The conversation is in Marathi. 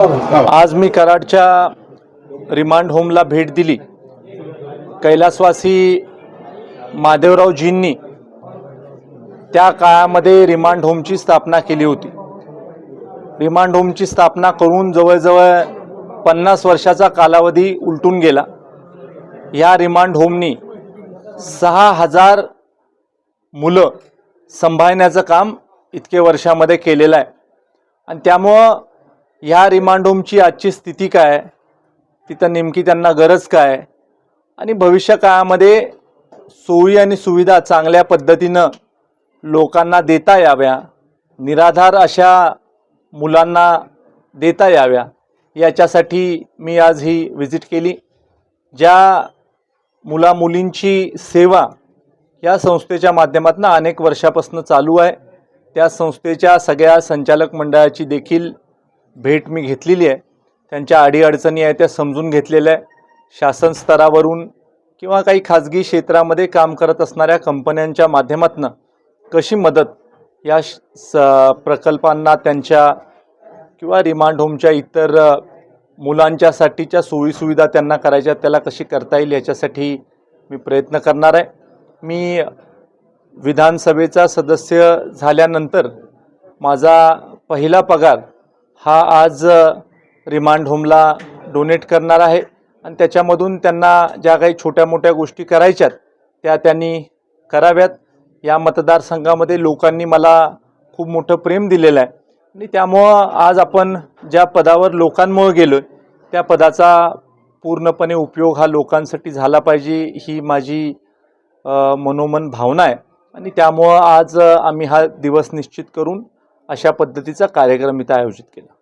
आज मी कराडच्या रिमांड होमला भेट दिली. कैलासवासी महादेवरावजींनी त्या काळामध्ये रिमांड होमची स्थापना केली होती. रिमांड होमची स्थापना करून जवळजवळ पन्नास वर्षाचा कालावधी उलटून गेला. या रिमांड होमनी सहा हजार मुलं सांभाळण्याचं काम इतके वर्षामध्ये केलेलं आहे. आणि त्यामुळं ह्या रिमांड होमची आजची स्थिती काय? तिथं नेमकी त्यांना गरज काय? आणि भविष्य काळामध्ये सोयी आणि सुविधा चांगल्या पद्धतीनं लोकांना देता याव्या निराधार अशा मुलांना देता याव्या याच्यासाठी मी आज ही व्हिजिट केली. ज्या मुला मुलींची सेवा या संस्थेच्या माध्यमातून अनेक वर्षापासून चालू आहे. त्या संस्थेच्या सगळ्या संचालक मंडळाची देखील भेट मी घेतलेली आहे. त्यांच्या अडीअडचणी आहे त्या समजून घेतलेल्या आहे शासन स्तरावरून किंवा काही खाजगी क्षेत्रामध्ये काम करत असणाऱ्या कंपन्यांच्या माध्यमातून कशी मदत या श- स प्रकल्पांना त्यांच्या किंवा रिमांड होमच्या इतर मुलांच्यासाठीच्या सोयीसुविधा त्यांना करायच्या त्याला कशी करता येईल याच्यासाठी मी प्रयत्न करणार आहे. मी विधानसभेचा सदस्य झाल्यानंतर माझा पहिला पगार हा आज रिमांड होमला डोनेट करणार आहे. आणि त्याच्यामधून त्यांना ज्या काही छोट्या मोठ्या गोष्टी करायच्यात त्या त्यांनी कराव्यात. या मतदारसंघामध्ये लोकांनी मला खूप मोठं प्रेम दिलेलं आहे. आणि त्यामुळं आज आपण ज्या पदावर लोकांमुळे गेलो आहे त्या पदाचा पूर्णपणे उपयोग हा लोकांसाठी झाला पाहिजे ही माझी मनोमन भावना आहे. आणि त्यामुळं आज आम्ही हा दिवस निश्चित करून अशा पद्धतीचा कार्यक्रम इथं आयोजित केला.